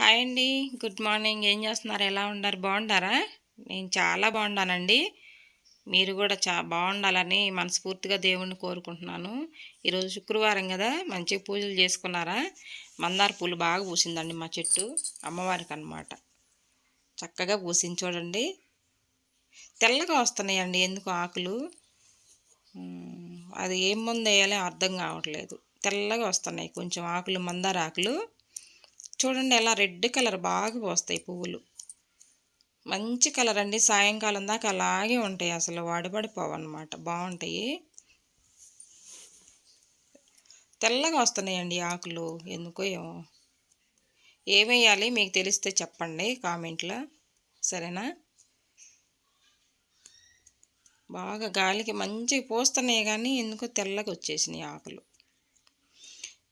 Hi అండి. Good morning. ఏం చేస్తున్నారు? ఎలా ఉన్నారు? బాగుండారా? నేను చాలా బాగున్నానండి మీరు కూడా చా బాగుండాలని మనస్ఫూర్తిగా దేవుణ్ణి కోరుకుంటున్నాను. ఈరోజు శుక్రవారం కదా మంచిగా పూజలు చేసుకున్నారా? మందార పూలు బాగా పూసిందండి మా చెట్టు అమ్మవారికి అనమాట చక్కగా పూసింది చూడండి. తెల్లగా వస్తున్నాయండి ఎందుకు ఆకులు? అది ఏం ముందు వేయాలో అర్థం కావట్లేదు. తెల్లగా వస్తున్నాయి కొంచెం ఆకులు మందార ఆకులు. చూడండి ఎలా రెడ్ కలర్ బాగా పోస్తాయి పువ్వులు. మంచి కలర్ అండి. సాయంకాలం దాకా అలాగే ఉంటాయి అసలు. వాడిపడిపోవు అనమాట బాగుంటాయి. తెల్లగా వస్తున్నాయండి ఆకులు. ఎందుకో ఏమో. ఏమేయాలి మీకు తెలిస్తే చెప్పండి కామెంట్లో. సరేనా? బాగా గాలికి మంచిగా పోస్తున్నాయి కానీ ఎందుకో తెల్లగా వచ్చేసినాయి ఆకులు.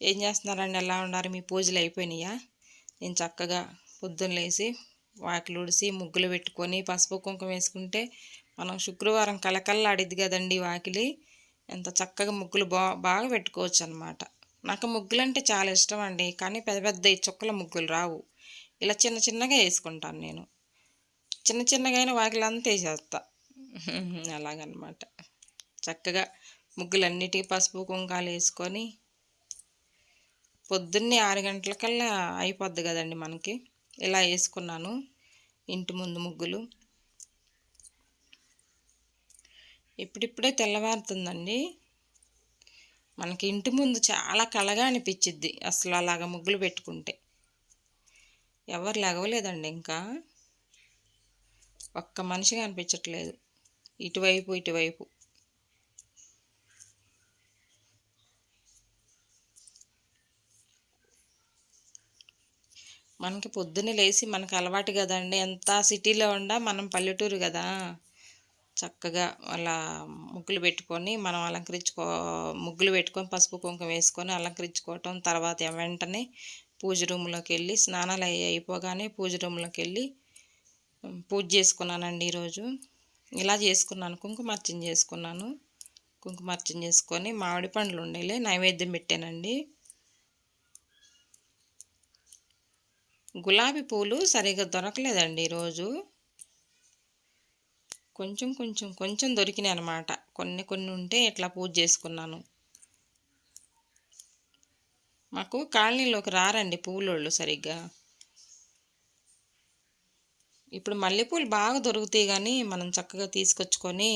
ఏం చేస్తున్నారండి? ఎలా ఉన్నారు? మీ పూజలు అయిపోయినాయా? నేను చక్కగా పొద్దున్న లేచి వాకిలుడిసి ముగ్గులు పెట్టుకొని పసుపు కుంకుమ వేసుకుంటే మనం శుక్రవారం కలకల్లాడిద్ది కదండి వాకిలి. ఎంత చక్కగా ముగ్గులు బా బాగా పెట్టుకోవచ్చు అనమాట నాకు ముగ్గులు అంటే చాలా ఇష్టం అండి. కానీ పెద్ద పెద్ద చుక్కల ముగ్గులు రావు. ఇలా చిన్న చిన్నగా వేసుకుంటాను నేను. చిన్న చిన్నగా అయినా వాకిలంతా వేసేస్తా. అలాగనమాట చక్కగా ముగ్గులన్నిటికీ పసుపు కుంకాలు వేసుకొని పొద్దున్నే ఆరు గంటలకల్లా అయిపోద్ది కదండి మనకి. ఇలా వేసుకున్నాను ఇంటి ముందు ముగ్గులు. ఇప్పుడిప్పుడే తెల్లవారుతుందండి. మనకి ఇంటి ముందు చాలా కళగా అనిపించిద్ది అసలు అలాగ ముగ్గులు పెట్టుకుంటే. ఎవరు లెగవలేదండి ఇంకా. ఒక్క మనిషిగా అనిపించట్లేదు. ఇటువైపు ఇటువైపు. మనకి పొద్దున్నే లేచి మనకు అలవాటు కదండి. ఎంత సిటీలో ఉండా మనం పల్లెటూరు కదా. చక్కగా అలా ముగ్గులు పెట్టుకొని మనం అలంకరించుకో ముగ్గులు పెట్టుకొని పసుపు కుంకుమ వేసుకొని అలంకరించుకోవటం తర్వాత వెంటనే పూజ రూమ్లోకి వెళ్ళి స్నానాలు అయిపోగానే పూజ రూమ్లోకి వెళ్ళి పూజ చేసుకున్నానండి ఈరోజు. ఇలా చేసుకున్నాను. కుంకుమార్చన చేసుకున్నాను. కుంకుమార్చన చేసుకొని మామిడి పండ్లు ఉండేలే నైవేద్యం పెట్టానండి. గులాబీ పూలు సరిగ్గా దొరకలేదండి ఈరోజు. కొంచెం కొంచెం కొంచెం దొరికినాయి అనమాట కొన్ని కొన్ని ఉంటే ఇట్లా పూజ చేసుకున్నాను. మాకు కాలనీలోకి రారండి పూలోళ్ళు సరిగ్గా. ఇప్పుడు మల్లెపూలు బాగా దొరుకుతాయి కానీ మనం చక్కగా తీసుకొచ్చుకొని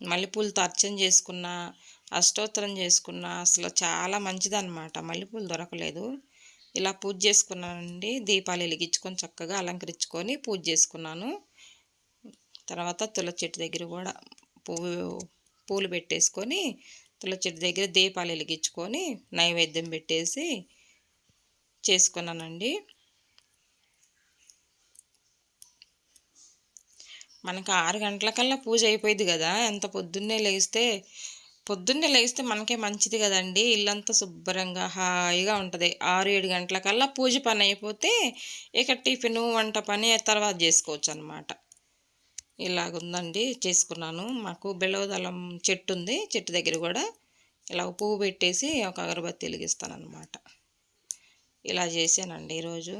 మల్లెపూలతో అర్చన చేసుకున్న అష్టోత్తరం చేసుకున్న అసలు చాలా మంచిదన్నమాట. మల్లెపూలు దొరకలేదు. ఇలా పూజ చేసుకున్నానండి. దీపాలు వెలిగించుకొని చక్కగా అలంకరించుకొని పూజ చేసుకున్నాను. తర్వాత తుల చెట్టు దగ్గర కూడా పువ్వు పూలు పెట్టేసుకొని తుల చెట్టు దగ్గర దీపాలు వెలిగించుకొని నైవేద్యం పెట్టేసి చేసుకున్నానండి. మనకు ఆరు గంటలకల్లా పూజ అయిపోయింది కదా. ఎంత పొద్దున్నే లేస్తే పొద్దున్నే లేస్తే మనకే మంచిది కదండి. ఇల్లంతా శుభ్రంగా హాయిగా ఉంటుంది. ఆరు ఏడు గంటలకల్లా పూజ పని అయిపోతే ఇక టిఫిన్ వంట పని తర్వాత చేసుకోవచ్చు అనమాట ఇలాగుందండి. చేసుకున్నాను. మాకు బెలవదళం చెట్టు ఉంది చెట్టు దగ్గర కూడా ఇలా పువ్వు పెట్టేసి ఒక అగరబత్తి వెలిగిస్తాను అనమాట ఇలా చేశానండి ఈరోజు.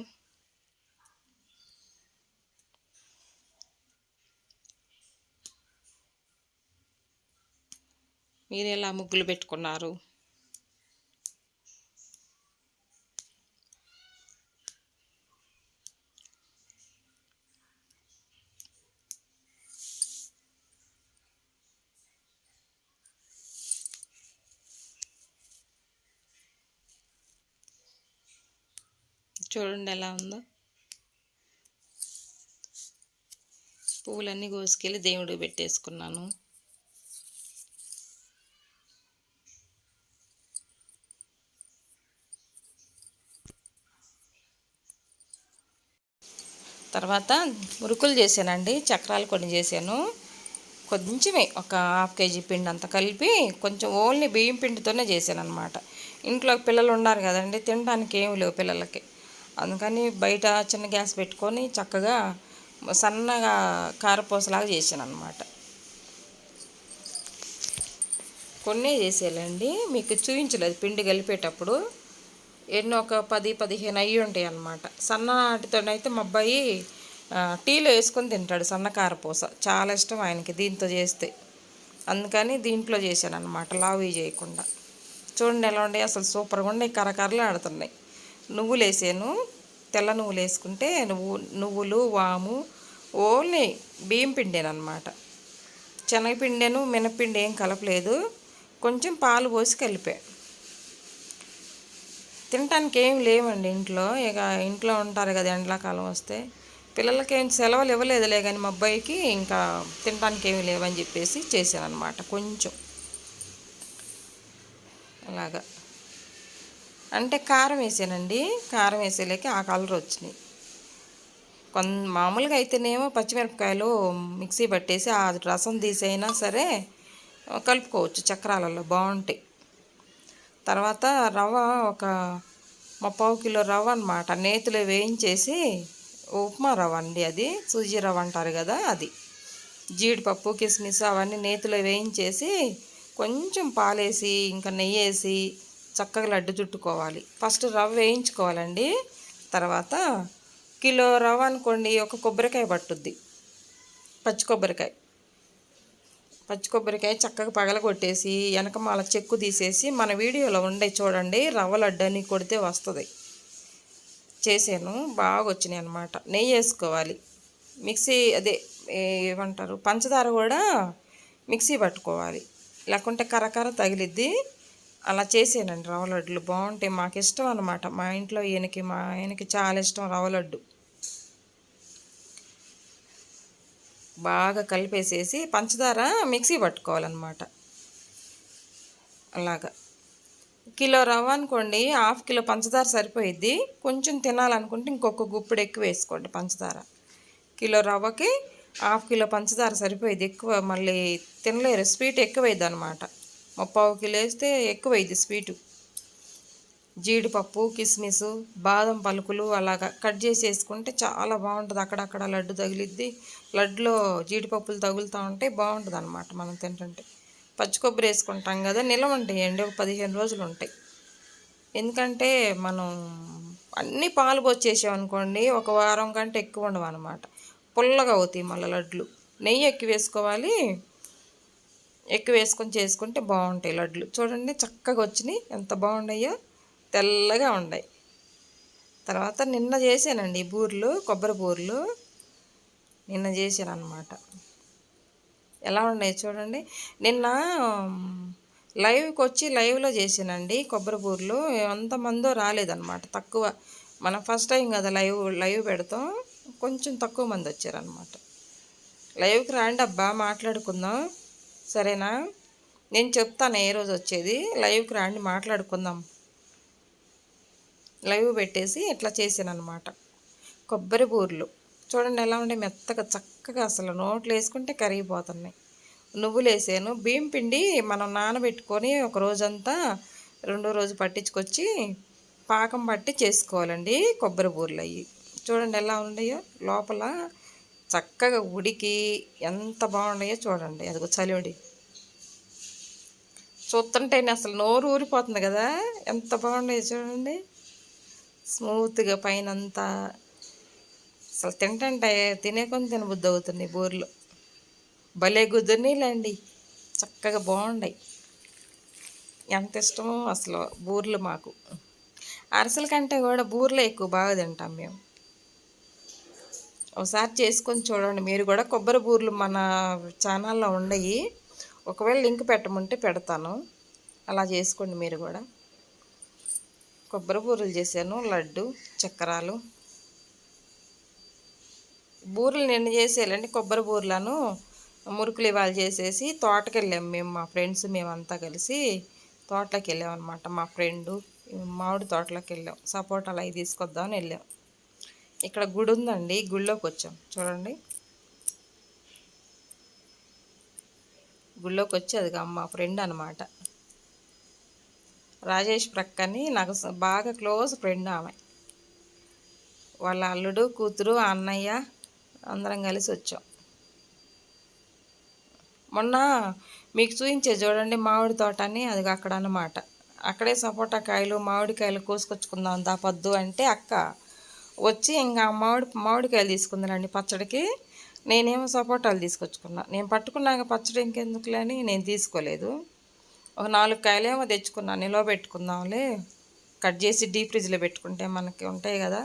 మీరు ఎలా ముగ్గులు పెట్టుకున్నారు. చూడండి ఎలా ఉందో. పువ్వులన్నీ కోసుకెళ్ళి దేవుడికి పెట్టేసుకున్నాను. తర్వాత మురుకులు చేశానండి చక్రాలు కొన్ని చేశాను. కొంచెమే ఒక హాఫ్ కేజీ పిండి అంత కలిపి కొంచెం ఓన్లీ బియ్యం పిండితోనే చేశాను అనమాట ఇంట్లో పిల్లలు ఉన్నారు కదండి తినడానికి ఏమి లేవు పిల్లలకి. అందుకని బయట చిన్న గ్యాస్ పెట్టుకొని చక్కగా సన్నగా కారపూసలాగా చేశాను అనమాట కొన్నే చేసేయాలండి మీకు చూపించలేదు పిండి కలిపేటప్పుడు. ఎన్నో ఒక పది పదిహేను అయ్యి ఉంటాయి అన్నమాట. సన్నటితోనైతే మా అబ్బాయి టీలో వేసుకొని తింటాడు సన్న కారపూస. చాలా ఇష్టం ఆయనకి దీంతో చేస్తే. అందుకని దీంట్లో చేశాను అనమాట లావి చేయకుండా. చూడండి ఎలా ఉండే అసలు సూపర్గా ఉండే కరకరలు ఆడుతున్నాయి. నువ్వులు వేసాను తెల్ల నువ్వులు వేసుకుంటే నువ్వు నువ్వులు వాము ఓన్లీ బియ్యం పిండేను అనమాట శనగపిండేను మినపిండి ఏం కలపలేదు. కొంచెం పాలు పోసి కలిపా. తినటానికి ఏం లేవండి ఇంట్లో. ఇక ఇంట్లో ఉంటారు కదా ఎండాకాలం వస్తే. పిల్లలకి ఏం సెలవులు ఇవ్వలేదులే కానీ మా అబ్బాయికి ఇంకా తినడానికి ఏమి లేవని చెప్పేసి చేశాను అనమాట కొంచెం. అలాగా. అంటే కారం వేసానండి. కారం వేసేలేక ఆ కలర్ వచ్చినాయి. కొంత మామూలుగా అయితేనేమో పచ్చిమిరపకాయలు మిక్సీ పట్టేసి ఆ రసం తీసైనా సరే కలుపుకోవచ్చు చక్రాలలో బాగుంటాయి. తర్వాత రవ్వ ఒక ముప్పావు కిలో రవ్వ అనమాట నేతిలో వేయించేసి ఉప్మా రవ్వ అండి అది. సూజీ రవ్వ అంటారు కదా అది. జీడిపప్పు కిస్మిస్ అవన్నీ నేతిలో వేయించేసి కొంచెం పాలేసి ఇంకా నెయ్యి వేసి చక్కగా లడ్డు చుట్టుకోవాలి. ఫస్ట్ రవ్వ వేయించుకోవాలండి. తర్వాత కిలో రవ్వ అనుకోండి ఒక కొబ్బరికాయ పట్టుద్ది. పచ్చి కొబ్బరికాయ. పచ్చి కొబ్బరికాయ చక్కగా పగల కొట్టేసి వెనకమాల చెక్కు తీసేసి మన వీడియోలో ఉండే చూడండి రవ్వ లడ్డు అని కొడితే వస్తుంది. చేసాను బాగా వచ్చినాయి అనమాట నెయ్యి వేసుకోవాలి. మిక్సీ అదే ఏమంటారు పంచదార కూడా మిక్సీ పట్టుకోవాలి. లేకుంటే కరకర తగిలిద్ది. అలా చేసానండి రవ్వ లడ్డులు. బాగుంటాయి మాకు ఇష్టం అనమాట మా ఇంట్లో ఈయనకి మా ఆయనకి చాలా ఇష్టం రవ్వ లడ్డు. బాగా కలిపేసేసి పంచదార మిక్సీ పట్టుకోవాలన్నమాట. అలాగా. కిలో రవ్వ అనుకోండి హాఫ్ కిలో పంచదార సరిపోయిద్ది. కొంచెం తినాలనుకుంటే ఇంకొక గుప్పుడు ఎక్కువ వేసుకోండి పంచదార. కిలో రవ్వకి హాఫ్ కిలో పంచదార సరిపోయింది ఎక్కువ మళ్ళీ తినలేరు స్వీట్ ఎక్కువైద్ది అనమాట ముప్పావు కిలో వేస్తే ఎక్కువైద్ది స్వీటు. జీడిపప్పు కిస్మిస్ బాదం పలుకులు అలాగా కట్ చేసి వేసుకుంటే చాలా బాగుంటుంది. అక్కడక్కడ లడ్డు తగిలిద్ది. లడ్డులో జీడిపప్పులు తగులుతూ ఉంటే బాగుంటుంది అనమాట మనం తింటుంటే. పచ్చి కొబ్బరి వేసుకుంటాం కదా నిలవ ఉంటాయండి ఒక పదిహేను రోజులు ఉంటాయి. ఎందుకంటే మనం అన్నీ పాలు పోసేసామనుకోండి ఒక వారం కంటే ఎక్కువ ఉండవు అనమాట పుల్లగా అవుతాయి మళ్ళీ లడ్లు నెయ్యి ఎక్కువ వేసుకోవాలి. ఎక్కువ వేసుకొని చేసుకుంటే బాగుంటాయి లడ్లు చూడండి చక్కగా వచ్చినాయి. ఎంత బాగున్నాయో. తెల్లగా ఉన్నాయి తర్వాత నిన్న చేశానండి బూర్లు కొబ్బరి బూర్లు. నిన్న చేశాను అనమాట ఎలా ఉన్నాయి చూడండి. నిన్న లైవ్కి వచ్చి లైవ్లో చేసానండి కొబ్బరి బూర్లు. ఎంతమందో రాలేదన్నమాట. తక్కువ. మనం ఫస్ట్ టైం కదా లైవ్ లైవ్ పెడతాం. కొంచెం తక్కువ మంది వచ్చారనమాట లైవ్కి రాండి అబ్బా మాట్లాడుకుందాం. సరేనా? నేను చెప్తాను ఏ రోజు వచ్చేది. లైవ్కి రాండి మాట్లాడుకుందాం. లైవ్ పెట్టేసి ఇట్లా చేసాను అనమాట కొబ్బరి బూర్లు. చూడండి ఎలా ఉండే మెత్తగా చక్కగా అసలు నోట్లు వేసుకుంటే కరిగిపోతున్నాయి. నువ్వులు వేసాను. బియ్యం పిండి మనం నానబెట్టుకొని ఒక రోజంతా రెండో రోజు పట్టించుకొచ్చి పాకం పట్టి చేసుకోవాలండి కొబ్బరి బూర్లు అవి చూడండి ఎలా ఉన్నాయో. లోపల చక్కగా ఉడికి ఎంత బాగున్నాయో చూడండి. అదిగో చలివిడి చూస్తుంటేనే అసలు నోరు ఊరిపోతుంది కదా. ఎంత బాగున్నాయో చూడండి. స్మూత్గా పైన అంతా అసలు తింటే తినే కొని తినబుద్ధి అవుతున్నాయి బూర్లు. భలే గుద్దునీళ్ళండి చక్కగా బాగున్నాయి ఎంత ఇష్టమో అసలు బూర్లు మాకు. అరసల కంటే కూడా బూర్లే ఎక్కువ బాగా తింటాం మేము. ఒకసారి చేసుకొని చూడండి. మీరు కూడా కొబ్బరి బూర్లు మన ఛానల్లో ఉండయి. ఒకవేళ లింక్ పెట్టమంటే పెడతాను. అలా చేసుకోండి మీరు కూడా. కొబ్బరి బూరెలు చేశాను లడ్డు చక్రాలు. బూరెలు నిన్న చేసేయాలండి? కొబ్బరి బూరెలను మురుకులు ఇవాళ చేసేసి తోటకి వెళ్ళాం మేము మా ఫ్రెండ్స్ మేమంతా కలిసి తోటలోకి వెళ్ళాం అనమాట మా ఫ్రెండు మామిడి తోటలోకి వెళ్ళాం సపోటాలు అవి తీసుకొద్దామని వెళ్ళాం. ఇక్కడ గుడి ఉందండి గుళ్ళోకి వచ్చాం. చూడండి. గుళ్ళోకి వచ్చి అది మా ఫ్రెండ్ అనమాట రాజేష్ ప్రక్కని నాకు బాగా క్లోజ్ ఫ్రెండ్ ఆమె. వాళ్ళ అల్లుడు కూతురు అన్నయ్య అందరం కలిసి వచ్చాం. మొన్న మీకు చూపించే చూడండి మామిడి తోట అని అది అక్కడ అన్నమాట. అక్కడే సపోటా కాయలు మామిడికాయలు కోసుకొచ్చుకుందాం దా పద్దు అంటే అక్క వచ్చి ఇంకా మామిడి మామిడికాయలు తీసుకుందానండి పచ్చడికి. నేనేమో సపోటాలు తీసుకొచ్చుకున్నా. నేను పట్టుకున్నాక పచ్చడి ఇంకెందుకులే అని నేను తీసుకోలేదు. ఒక నాలుగు కాయలేమో తెచ్చుకున్నా నిల్వ పెట్టుకుందాంలే. కట్ చేసి డీప్ ఫ్రిడ్జ్లో పెట్టుకుంటే మనకి ఉంటాయి కదా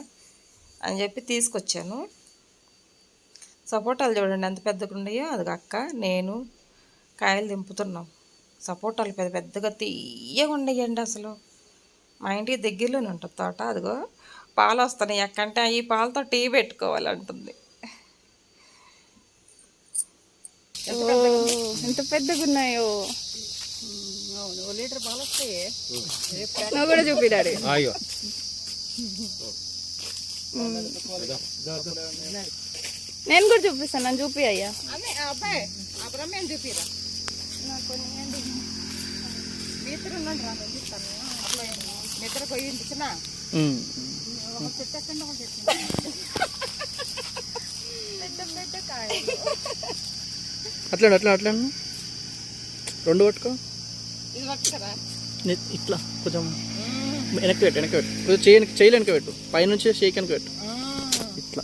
అని చెప్పి తీసుకొచ్చాను. సపోటాలు చూడండి ఎంత పెద్దగా ఉన్నాయో. అది అక్క నేను కాయలు దింపుతున్నాం. సపోటాలు పెద్ద పెద్దగా తీయగా ఉండేయండి అసలు. మా ఇంటికి దగ్గరలోనే ఉంటుంది తోట. అదిగో పాలు వస్తున్నాయి ఎక్కంటే ఈ పాలతో టీ పెట్టుకోవాలంటుంది. ఎంత పెద్దగా ఉన్నాయో. లీటర్ పాలు వస్తాయి నువ్వు కూడా చూపిడాడు అయ్యో నేను కూడా చూపిస్తాను నన్ను చూపి అయ్యా. నిద్ర పోయి చిన్న. ఒక చెట్టు ఎక్కండి ఒక చెట్టు అట్లా అట్లా అట్లా రెండు పట్టుకో. ఇట్లా కొంచెం వెనక్కి పెట్టు వెనక్కి పెట్టు. కొంచెం చేయి చేయి వెనక్కి పెట్టు. పైనుంచి షేక్ వెనక్కి పెట్టు. ఇట్లా.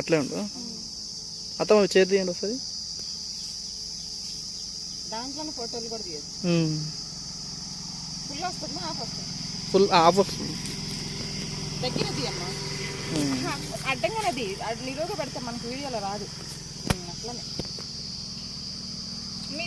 అట్లే ఉండు అత్తమ్మ చేతి తీయండి వస్తుంది? ఫుల్ ఆఫ్ వస్తుంది ఫుల్ ఆఫ్ వస్తుంది. దగ్గర తీయమ్మా. ఉమ్. అడ్డంగానే అది నిలువుగా పెడితే మనకు వీడియోలో రాదు. అట్లనే.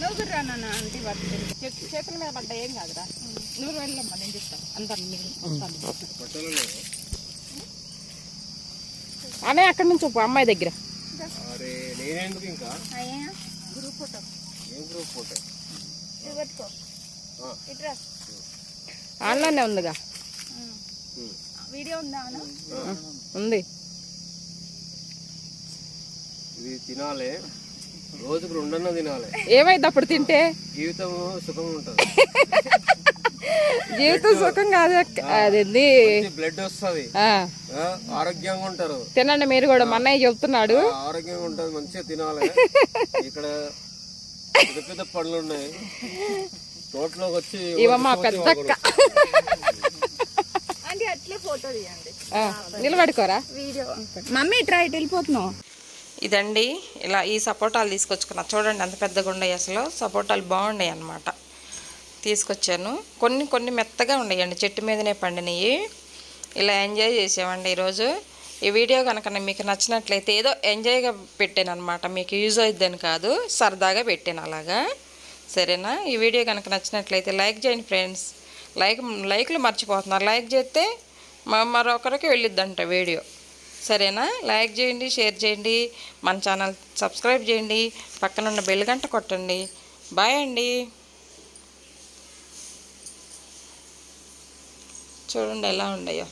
నువ్వు రా నాన్న చేతుల మీద పడ్డా ఏం కాదురా. నువ్వు వెళ్ళమ్మా నేను చెప్తాను. అందరు మీరు వస్తాను. అనయ్య అక్కడి నుంచి అమ్మాయి దగ్గర. ఆన్లైనే ఉందిగా. వీడియో ఉంది. ఇది తినాలి. రోజుకు రెండన్నా తినాలి. ఏమైంది అప్పుడు తింటే? జీవితం సుఖంగా ఉంటుంది. జీవితం సుఖం కాదు అదేంది? బ్లడ్ వస్తుంది. ఆ, ఆరోగ్యంగా ఉంటారు. తినండి మీరు కూడా మా అన్నయ్య చెప్తున్నాడు. ఆరోగ్యంగా ఉంటుంది మంచిగా తినాలి. ఇక్కడ పెద్ద పెద్ద పళ్ళు ఉన్నాయి. తోటలోకి వచ్చి ఇవమ్మ పెద్దక్క ఆంటీ అట్లే ఫోటో తీయండి. ఆ, నిలబడుకోరా? వీడియో. మమ్మీ ఇట్రా ఇటు వెళ్ళిపోతున్నావు. ఇదండి ఇలా ఈ సపోటాలు తీసుకొచ్చుకున్నా. చూడండి ఎంత పెద్దగా ఉన్నాయి అసలు. సపోటాలు బాగున్నాయి అన్నమాట. తీసుకొచ్చాను. కొన్ని కొన్ని మెత్తగా ఉన్నాయండి. చెట్టు మీదనే పండినవి. ఇలా ఎంజాయ్ చేసామండి ఈరోజు. ఈ వీడియో కనుక మీకు నచ్చినట్లయితే ఏదో ఎంజాయ్గా పెట్టాను అనమాట మీకు యూజ్ అవుద్దని కాదు. సరదాగా పెట్టాను అలాగా. సరేనా? ఈ వీడియో కనుక నచ్చినట్లయితే లైక్ చేయండి ఫ్రెండ్స్. లైక్ లైక్లు మర్చిపోతున్నారు. లైక్ చేస్తే మరొకరికి వెళ్ళిద్దంట వీడియో. సరేనా? లైక్ చేయండి షేర్ చేయండి మన ఛానల్ సబ్స్క్రైబ్ చేయండి పక్కన ఉన్న బెల్ గంట కొట్టండి. బాయ్ అండి. చూడండి ఎలా ఉన్నాయో.